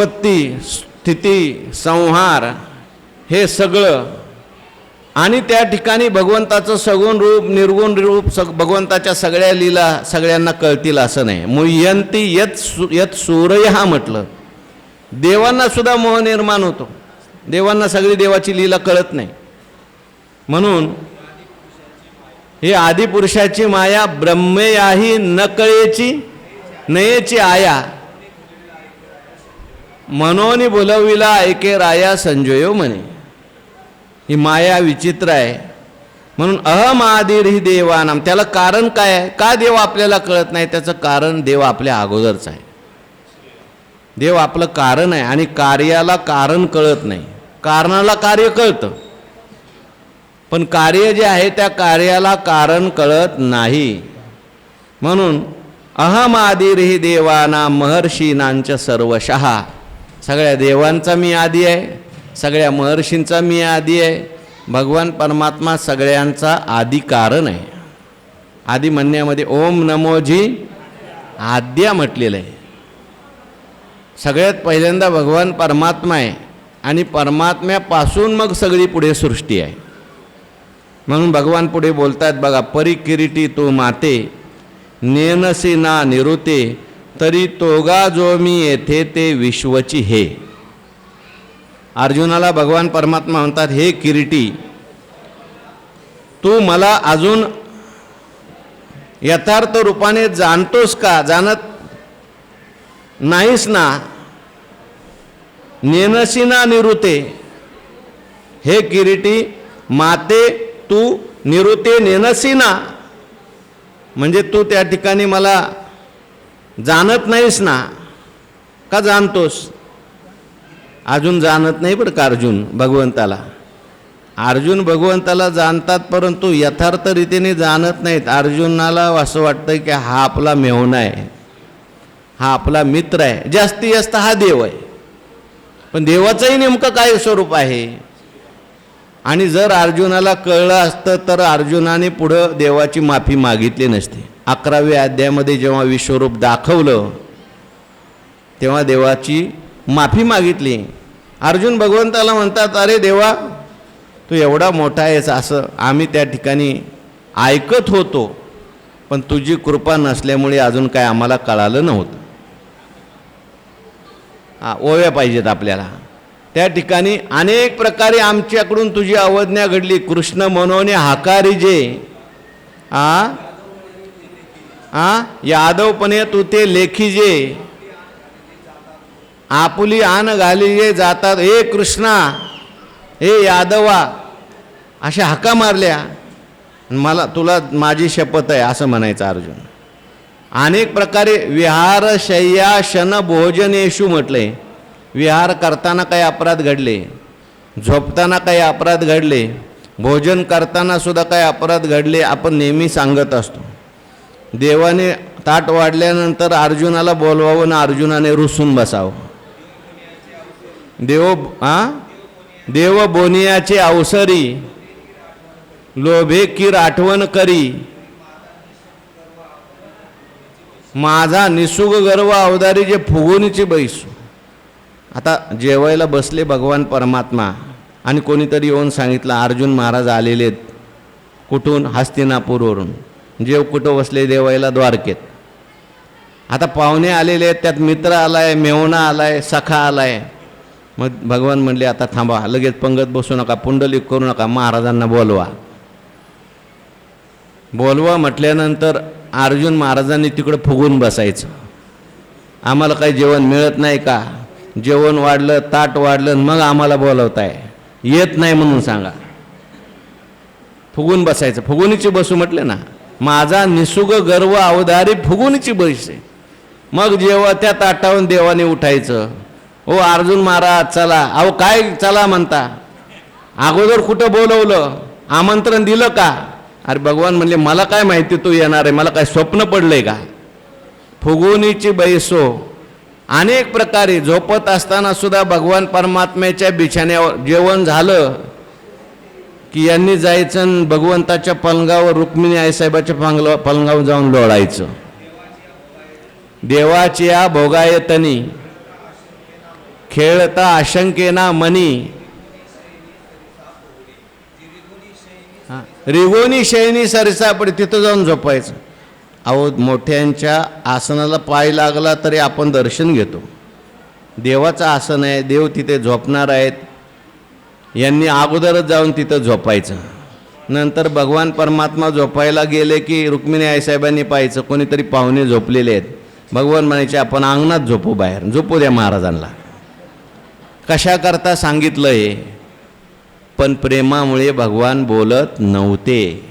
उत्पत्ती स्थिती संहार हे सगळं आणि त्या ठिकाणी भगवंताचं सगुण रूप निर्गुण रूप सग भगवंताच्या सगळ्या लीला सगळ्यांना कळतील असं नाही. मुह्यंती यत सु यत सूर्य हा म्हटलं. देवांना सुद्धा मोह निर्माण होतो. देवांना सगळी देवाची लीला कळत नाही. म्हणून ही आदिपुरुषाची माया ब्रह्मेयाही न कळेची नयेची आया मनोनी बोलविला ऐके राया संजयो म्हणे. ही माया विचित्र आहे. म्हणून अहम आदिर ही देवानाम. त्याला कारण काय आहे? का देव आपल्याला कळत नाही? त्याचं कारण देव आपल्या अगोदरच आहे. देव आपलं कारण आहे आणि कार्याला कारण कळत नाही. कारणाला कार्य कळतं. पण कार्य जे आहे त्या कार्याला कारण कळत नाही. म्हणून अहम आदिर ही देवाना महर्षीनांच्या सर्वशः सगळ्या देवांचा मी आधी आहे सगळ्या महर्षींचा मी आधी आहे भगवान परमात्मा सगळ्यांचा आदी कारण आहे. आदी म्हणण्यामध्ये ओम नमोजी आद्या म्हटलेलं आहे. सगळ्यात पहिल्यांदा भगवान परमात्मा आहे आणि परमात्म्यापासून मग सगळी पुढे सृष्टी आहे. म्हणून भगवान पुढे बोलतात बघा परिकिरीटी तो माते नेनसी ना निरुते तरी तोगा जो मी येथे ते विश्वची हे. अर्जुनाला भगवान परमात्मा म्हणतात हे किरीटी तू मला अजून यथार्थ रूपाने जाणतोस का? जाणत नाहीस ना? नेनसिना निरुते हे किरीटी माते तू निरुते नेनसिना म्हणजे तू त्या ठिकाणी मला जाणत नाहीस ना का जाणतोस? अजून जाणत नाही बरं का अर्जुन भगवंताला? अर्जुन भगवंताला जाणतात परंतु यथार्थ रीतीने जाणत नाहीत. अर्जुनाला असं वाटतं की हा आपला मेहुणा आहे. हा आपला मित्र आहे. जास्ती जास्त हा देव आहे. पण देवाचंही नेमकं काय स्वरूप आहे? आणि जर अर्जुनाला कळलं असतं तर अर्जुनाने पुढं देवाची माफी मागितली नसते. अकराव्या अध्यायामध्ये जेव्हा विश्वरूप दाखवलं तेव्हा देवाची माफी मागितली. अर्जुन भगवंताला म्हणतात अरे देवा तू एवढा मोठा आहेस असं आम्ही त्या ठिकाणी ऐकत होतो. पण तुझी कृपा नसल्यामुळे अजून काय आम्हाला कळालं नव्हतं. हा ओव्या पाहिजेत आपल्याला. त्या ठिकाणी अनेक प्रकारे आमच्याकडून तुझी अवज्ञा घडली. कृष्ण मनोने हाकारी जे आ आ? यादवपणे तू ते लेखी जे. आपुली आन घाली जे जातात. हे कृष्णा हे यादवा अशा हाका मारल्या. मला तुला माझी शपथ आहे असं म्हणायचं अर्जुन. अनेक प्रकारे विहार शय्या शन भोजनेशू म्हटले. विहार करताना काही अपराध घडले. झोपताना काही अपराध घडले. भोजन करताना सुद्धा काही अपराध घडले आपण नेहमी सांगत असतो. देवाने ताट वाढल्यानंतर अर्जुनाला बोलवावं ना अर्जुनाने रुसून बसावं. देव आ? देव बोनियाचे अवसरी लोभे किर आठवण करी. माझा निसुग गर्व अवदारी जे फुगुनीचे बैसू. आता जेवायला बसले भगवान परमात्मा. आणि कोणीतरी येऊन सांगितलं अर्जुन महाराज आलेले आहेत कुठून? हस्तिनापूरवरून. जेव कुठं बसले देवायला द्वारकेत. आता पाहुणे आलेले आहेत त्यात मित्र आलाय मेवणा आलाय सखा आलाय. मग भगवान म्हणले आता थांबा लगेच पंगत बसू नका पुंडलिक करू नका महाराजांना बोलवा. बोलवा म्हटल्यानंतर अर्जुन महाराजांनी तिकडं फुगून बसायचं. आम्हाला काही जेवण मिळत नाही का? जेवण वाढलं ताट वाढलं मग आम्हाला बोलवताय. येत नाही म्हणून सांगा. फुगून बसायचं. फुगुनीची बसू म्हटले ना माझा निसुग गर्व अवधारी फुगुनीची बैसे. मग जेव्हा त्या ताटावून देवाने उठायचं ओ अर्जुन महाराज चला. अहो काय चला म्हणता? अगोदर कुठं बोलवलं? आमंत्रण दिलं का? अरे भगवान म्हणले मला काय माहिती तू येणार आहे. मला काय स्वप्न पडलंय का? फुगुनीची बैसो. अनेक प्रकारे झोपत असताना सुद्धा भगवान परमात्म्याच्या बिछाण्यावर जेवण झालं. की यांनी जायचं आणि भगवंताच्या पलंगावर रुक्मिणी आईसाहेबाच्या पलंगा पलंगावर जाऊन लोळायचं. देवाच्या भोगायतनी खेळता आशंकेना मनी. रिगोनी शैनी सरसापडी तिथं जाऊन झोपायचं. अहो मोठ्यांच्या आसनाला पाय लागला तरी आपण दर्शन घेतो. देवाचं आसन आहे देव तिथे झोपणार आहेत. यांनी अगोदरच जाऊन तिथं झोपायचं. नंतर भगवान परमात्मा झोपायला गेले की रुक्मिणी आईसाहेबांनी पाहायचं कोणीतरी पाहुणे झोपलेले आहेत. भगवान म्हणायचे आपण अंगणात झोपू बाहेर. झोपू द्या महाराजांना कशाकरता सांगितलं हे? पण प्रेमामुळे भगवान बोलत नव्हते.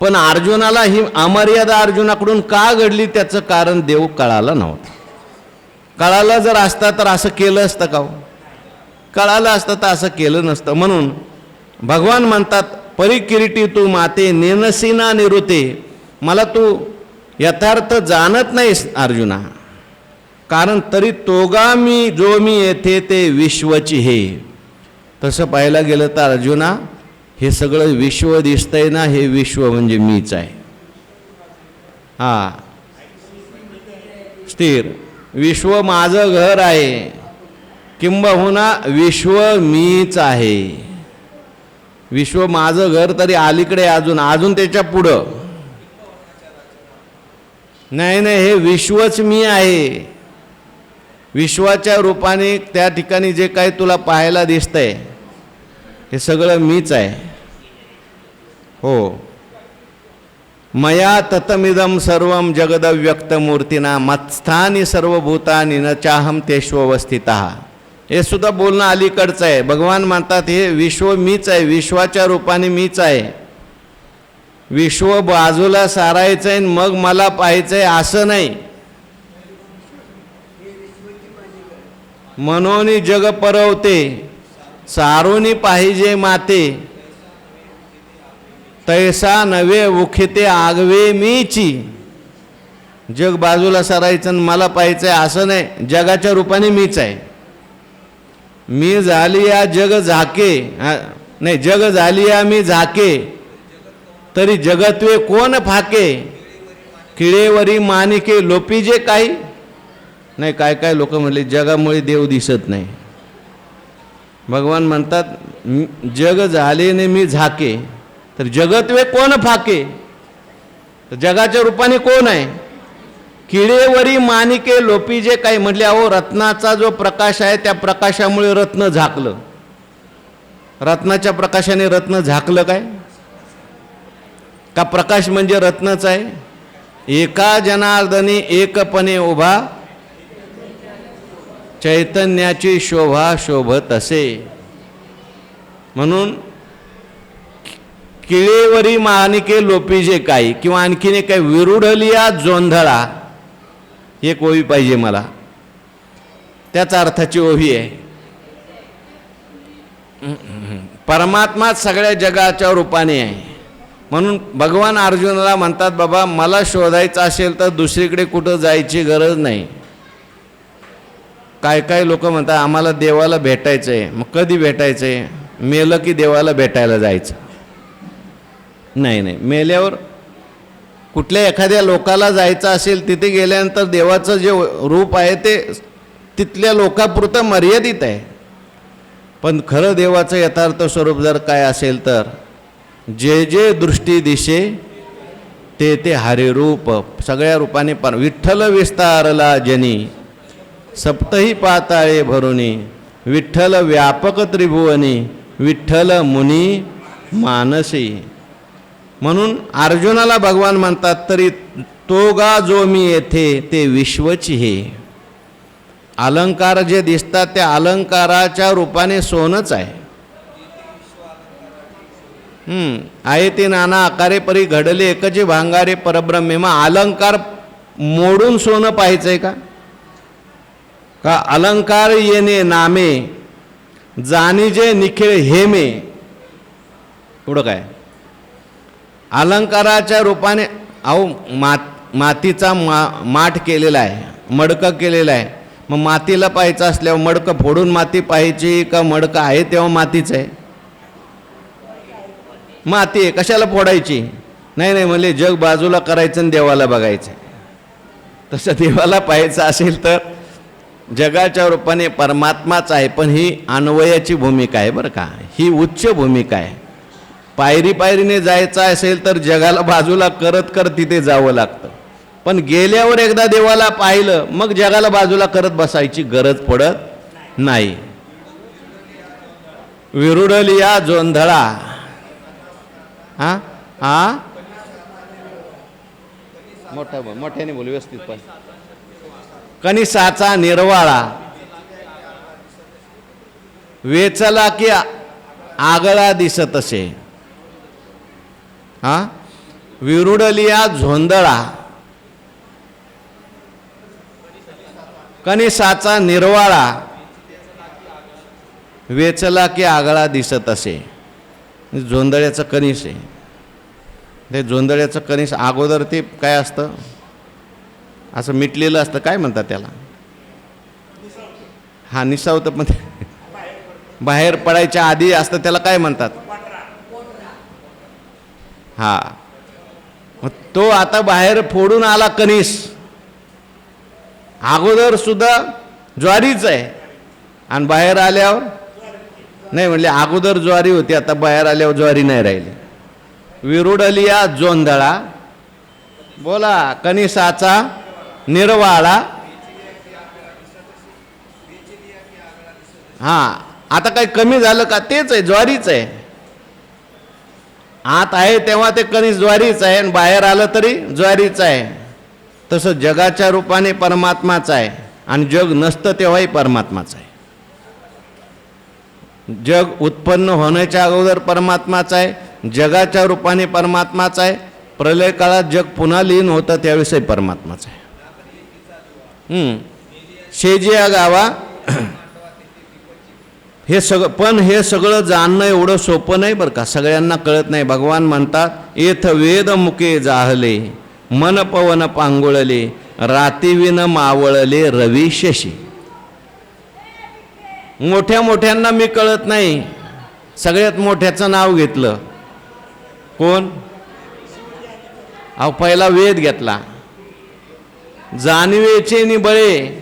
पण अर्जुनाला ही अमर्यादा अर्जुनाकडून का घडली त्याचं कारण देव कळालं नव्हतं. कळालं जर असता तर असं केलं असतं का हो? कळालं असतं तर असं केलं नसतं. म्हणून भगवान म्हणतात परिकिरीटी तू माते नेनसीना निरुते. मला तू यथार्थ जाणत नाहीस अर्जुना. कारण तरी तोगा मी जो मी येथे ते विश्वची हे. तसं पाहायला गेलं तर अर्जुना हे सगळं विश्व दिसतंय ना हे विश्व म्हणजे मीच आहे. हा. स्थिर. विश्व माझं घर आहे. किंबहुना विश्व मीच आहे. विश्व माझं घर तरी अलीकडे अजून अजून त्याच्या पुढं. नाही नाही हे विश्वच मी आहे. विश्वाच्या रूपाने त्या ठिकाणी जे काही तुला पाहायला दिसतंय हे सगळं मीच आहे. हो. मया ततमिदम सर्व जगदव्यक्तमूर्तीना मत्स्थानी सर्वभूतानी न चाहम तेष्वस्थित हे सुद्धा बोलणं अलीकडचं आहे. भगवान म्हणतात हे विश्व मीच आहे. विश्वाच्या रूपाने मीच आहे. विश्व बाजूला सारायचं आहे मग मला पाहायचं आहे असं नाही. मनोनी जग परवते सारोनी पाहिजे माते. तैसा नवे उखिते आगवे मीची. जग बाजूला सारायचं आणि मला पाहायचं आहे असं नाही. जगाच्या रूपाने मीच आहे. मी झाली या जग झाके. हा, नाही जग झाली या मी झाके. तरी जगत्वे कोण फाके? किळेवरी मानिके लोपी जे काही. नाही काय काय लोक म्हणले जगामुळे देव दिसत नाही. भगवान म्हणतात जग जग झालेने मी झाके. तर जगत्वे कोण फाके? तर जगाच्या रूपाने कोण आहे? किडेवरी मानिके लोपी जे काही म्हटले अहो रत्नाचा जो प्रकाश आहे त्या प्रकाशामुळे रत्न झाकलं. रत्नाच्या प्रकाशाने रत्न झाकलं काय? का प्रकाश म्हणजे रत्नच आहे? एका जनार्दने एकपणे उभा चैतन्याची शोभा शोभत असे. म्हणून किळेवरी मानिके लोपीजे काही किंवा आणखीने काही विरुढलिया जोंधळा एक ओवी पाहिजे मला. त्याच अर्थाची ओवी आहे. परमात्मा सगळ्या जगाच्या रूपाने आहे. म्हणून भगवान अर्जुनाला म्हणतात बाबा मला शोधायचं असेल तर दुसरीकडे कुठं जायची गरज नाही. काय काय लोक म्हणतात आम्हाला देवाला भेटायचं आहे मग कधी भेटायचं आहे मेलं की देवाला भेटायला जायचं? नाही नाही. मेल्यावर कुठल्या एखाद्या लोकाला जायचं असेल तिथे गेल्यानंतर देवाचं जे रूप आहे ते तिथल्या लोकापुरतं मर्यादित आहे. पण खरं देवाचं यथार्थ स्वरूप जर काय असेल तर जे जे दृष्टी दिशे ते ते हरिरूप सगळ्या रूपाने पण विठ्ठल विस्तारला जनी सप्तही पाताळे भरुनी विठ्ठल व्यापक त्रिभुवनी विठ्ठल मुनी मानसी. म्हणून अर्जुनाला भगवान म्हणतात तरी तो गा जो मी येथे ते विश्वची हे. अलंकार जे दिसतात त्या अलंकाराच्या रूपाने सोनच आहे. आहे ते नाना आकारे परी घडले एकचे भांगारे परब्रह्मे. मग अलंकार मोडून सोनं पाहायचंय का? का अलंकार येणे नामे जाणीजे निखिळ हेमे. पुढं काय? अलंकाराच्या रूपाने अहो मात मातीचा मा माठ केलेला आहे मडकं केलेलं आहे. मग मातीला पाहायचं असल्यावर मडकं फोडून माती पाहायची का मडकं आहे तेव्हा मातीचं आहे? माती आहे कशाला फोडायची? नाही नाही म्हणजे जग बाजूला करायचं आणि देवाला बघायचं. तसं देवाला पाहायचं असेल तर जगाच्या रूपाने परमात्माच आहे पण ही अन्वयाची भूमिका आहे बरं का? ही उच्च भूमिका आहे. पायरी पायरीने जायचं असेल तर जगाला बाजूला करत करत तिथे जावं लागतं. पण गेल्यावर एकदा देवाला पाहिलं मग जगाला बाजूला करत बसायची गरज पडत नाही. विरुडलिया जोंधळा. हा? हा? मोठा मोठ्याने बोल व्यवस्थित पण कनिसाचा निर्वाळा. वेचला की आगळा दिसत असे. हा? विरुडलिया झोंदळा. कनिसाचा निर्वाळा. वेचला की आगळा दिसत असे. झोंदळ्याचं कणीस आहे. ते झोंदळ्याचं कणीस अगोदर ते काय असतं? असं मिटलेलं असतं. काय म्हणतात त्याला? हा निसावतं पण बाहेर पडायच्या आधी असतं. त्याला काय म्हणतात? हा. मग तो आता बाहेर फोडून आला कणीस. अगोदर सुद्धा ज्वारीच आहे. आणि बाहेर आल्यावर नाही म्हणले अगोदर ज्वारी होती आता बाहेर आल्यावर ज्वारी नाही राहिली. विरुडलिया जोंधळा बोला कनिसाचा निर्वाळा. हा आता काही कमी झालं का तेच आहे ज्वारीच आहे. आत आहे तेव्हा ते कणीस ज्वारीच आहे आणि बाहेर आलं तरी ज्वारीच आहे. तसं जगाच्या रूपाने परमात्माच आहे आणि जग नसतं तेव्हाही परमात्माच आहे. जग उत्पन्न होण्याच्या अगोदर परमात्माच आहे जगाच्या रूपाने परमात्माच आहे प्रलय काळात जग पुन्हा लीन होतं त्यावेळेसही परमात्माच आहे. शेजिया गावा हे सगळं पण हे सगळं जाणणं एवढं सोपं नाही बरं का. सगळ्यांना कळत नाही. भगवान म्हणतात येथ वेद मुके जाहले मन पवन पांगुळले रातीविन मावळले रवी शशी. मोठ्या मोठ्यांना मी कळत नाही. सगळ्यात मोठ्याचं नाव घेतलं. कोण? अहो पहिला वेद घेतला. जाणवेचे नि बळे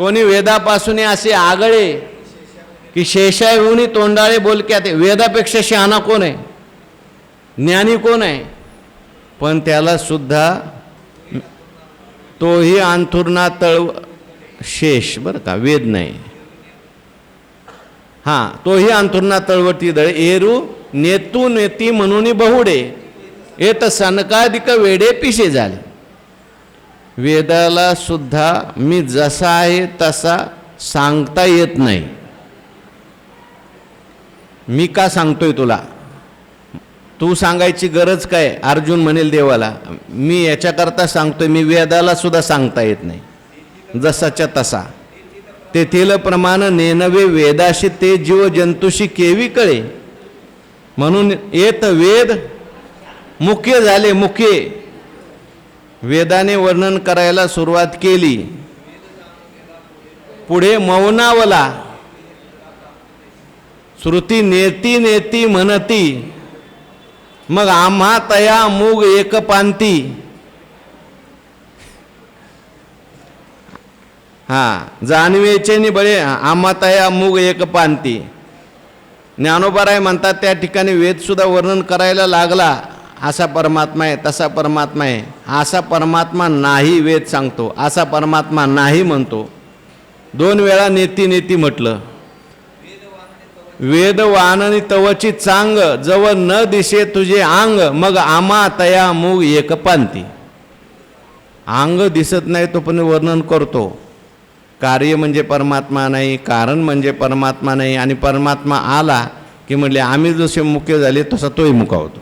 कोणी वेदापासून असे आगळे की शेषाहुनी तोंडाळे बोलक्यात वेदापेक्षा शहाणा कोण आहे? ज्ञानी कोण आहे? पण त्याला सुद्धा तोही अंथुरणा तळव शेष बरं का वेद नाही. हां तोही अंथुरणा तळवटी दळ. एरू नेतू नेती म्हणून बहुडे. येत सनकाधिक वेडे पिशे झाले. वेदाला सुद्धा मी जसा आहे तसा सांगता येत नाही. मी का सांगतोय तुला? तू सांगायची गरज काय? अर्जुन म्हणेल देवाला मी याच्याकरता सांगतोय मी वेदाला सुद्धा सांगता येत नाही. जसाच्या तसा. तेथील प्रमाण नेनवे वेदाशी ते जीव जंतुशी केवी कळे. म्हणून येत वेद मुख्य झाले मुख्य. वेदाने वर्णन करायला सुरुवात केली. पुढे मौनावला. श्रुती नेती नेती म्हणती. मग आम्हा तया मूग एकपांती हा जाणवेचे नि बळे आम्हा तया मूग एकपांती ज्ञानोबाराय म्हणतात त्या ठिकाणी वेदसुद्धा वर्णन करायला लागला. असा परमात्मा आहे तसा परमात्मा आहे. असा परमात्मा नाही वेद सांगतो असा परमात्मा नाही म्हणतो. दोन वेळा नेती नेती म्हटलं. वेद वाननी तवची चांग जवळ न दिसे तुझे अंग मग आमा तया मूग एकपांती अंग दिसत नाही तो पण वर्णन करतो. कार्य म्हणजे परमात्मा नाही कारण म्हणजे परमात्मा नाही आणि परमात्मा आला की म्हणले आम्ही जसे मुख्य झाले तसा तोही मुकावतो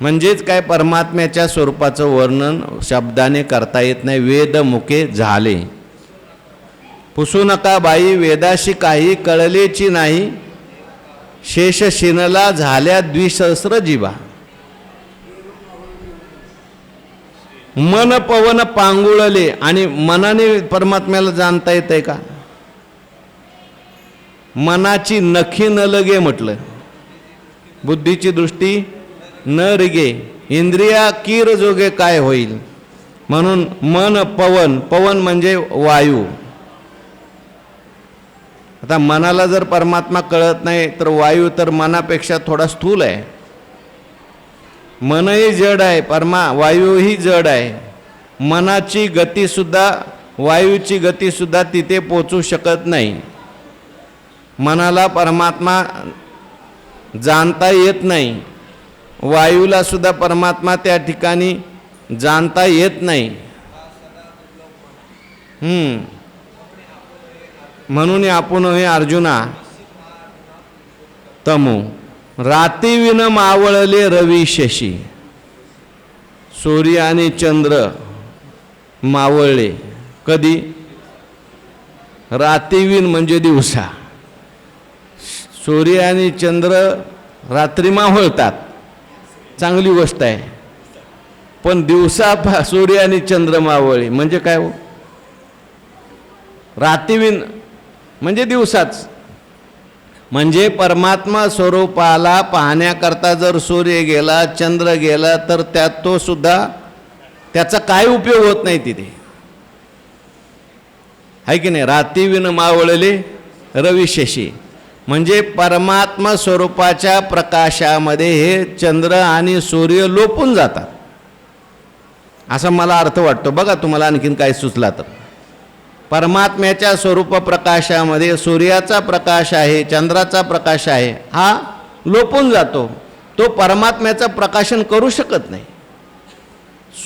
म्हणजेच काय परमात्म्याच्या स्वरूपाचं वर्णन शब्दाने करता येत नाही. वेद मुके झाले. पुसू नका बाई वेदाशी काही कळलेची नाही. शेष शिनला झाल्या द्विसहस्र जीवा. मन पवन पांगुळले आणि मनाने परमात्म्याला जाणता येत आहे का? मनाची नखी न लगे म्हटलं. बुद्धीची दृष्टी न रिगे इंद्रिया कीर जोगे काय होईल? म्हणून मन पवन पवन म्हणजे वायू. आता मनाला जर परमात्मा कळत नाही तर वायू तर मनापेक्षा थोडा स्थूल आहे. मनही जड आहे परमा वायूही जड आहे. मनाची गतीसुद्धा वायूची गतीसुद्धा तिथे पोचू शकत नाही. मनाला परमात्मा जाणता येत नाही. वायूला सुद्धा परमात्मा त्या ठिकाणी जाणता येत नाही. म्हणून आपण हे अर्जुना तमो रातीविन मावळले रवी शशी. सूर्य आणि चंद्र मावळले. कधी? रातीविन म्हणजे दिवसा. सूर्य आणि चंद्र रात्री मावळतात. चांगली गोष्ट आहे. पण दिवसा सूर्य आणि चंद्रमावळी म्हणजे काय हो? रातीविन म्हणजे दिवसाच. म्हणजे परमात्मा स्वरूपाला पाहण्याकरता जर सूर्य गेला चंद्र गेला तर त्यात तो सुद्धा त्याचा काय उपयोग होत नाही तिथे? आहे की नाही? रातीविन मावळले रविशशी म्हणजे परमात्मा स्वरूपाच्या प्रकाशामध्ये हे चंद्र आणि सूर्य लोपून जातात. असा मला अर्थ वाटतो. बघा तुम्हाला आणखीन काय सुचला तर. परमात्म्याच्या स्वरूप प्रकाशामध्ये सूर्याचा प्रकाश आहे चंद्राचा प्रकाश आहे हा लोपून जातो. तो परमात्म्याचं प्रकाशन करू शकत नाही.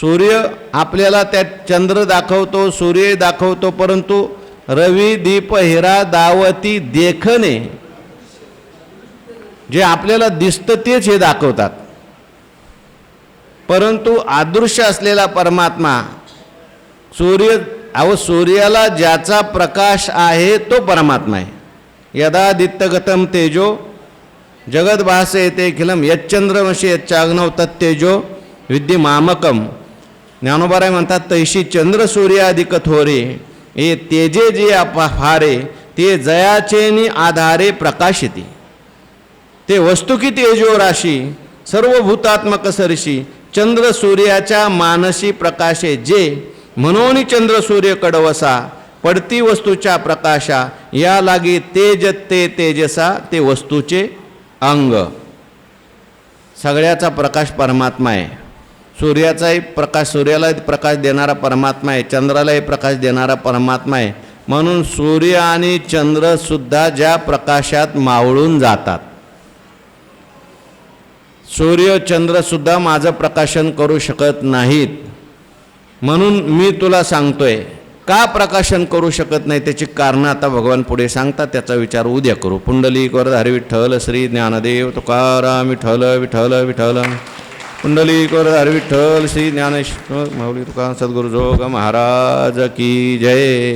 सूर्य आपल्याला त्या चंद्र दाखवतो सूर्य दाखवतो परंतु रवी दीप हिरा दावती देखणे जे आपल्याला दिसतं तेच हे दाखवतात. परंतु आदृश्य असलेला परमात्मा सूर्य अहो सूर्याला ज्याचा प्रकाश आहे तो परमात्मा आहे. यदा दित्तगतम तेजो जगद येते खिलम यच्चंद्रवंशी यच्चाग्नव तत्तेजो विद्यमामकम ज्ञानोबाराय म्हणतात तैशी चंद्र सूर्याधिक थोरे हे तेजे जे आपा फारे ते जयाचेनी आधारे प्रकाशिती. ते वस्तू की राशी सर्व भूतात्मक सरशी. चंद्र सूर्याच्या मानसी प्रकाशे जे. म्हणून चंद्र सूर्य कडवसा. पडती वस्तूच्या प्रकाशा. या लागी तेज ते तेजसा ते वस्तूचे अंग. सगळ्याचा प्रकाश परमात्मा आहे. सूर्याचाही प्रकाश सूर्यालाही प्रकाश देणारा परमात्मा आहे. चंद्रालाही प्रकाश देणारा परमात्मा आहे. म्हणून सूर्य आणि चंद्रसुद्धा ज्या प्रकाशात मावळून जातात. सूर्य चंद्रसुद्धा माझं प्रकाशन करू शकत नाहीत. म्हणून मी तुला सांगतोय का प्रकाशन करू शकत नाही त्याची कारणं आता भगवान पुढे सांगतात त्याचा विचार उद्या करू. पुंडलिक वरधारी विठ्ठल श्री ज्ञानदेव तुकाराम विठ्ठल विठ्ठल विठ्ठल. पुंडलिक वरधारी विठ्ठल श्री ज्ञानेश्वर माऊली तुका सद्गुरु जोग महाराज की जय.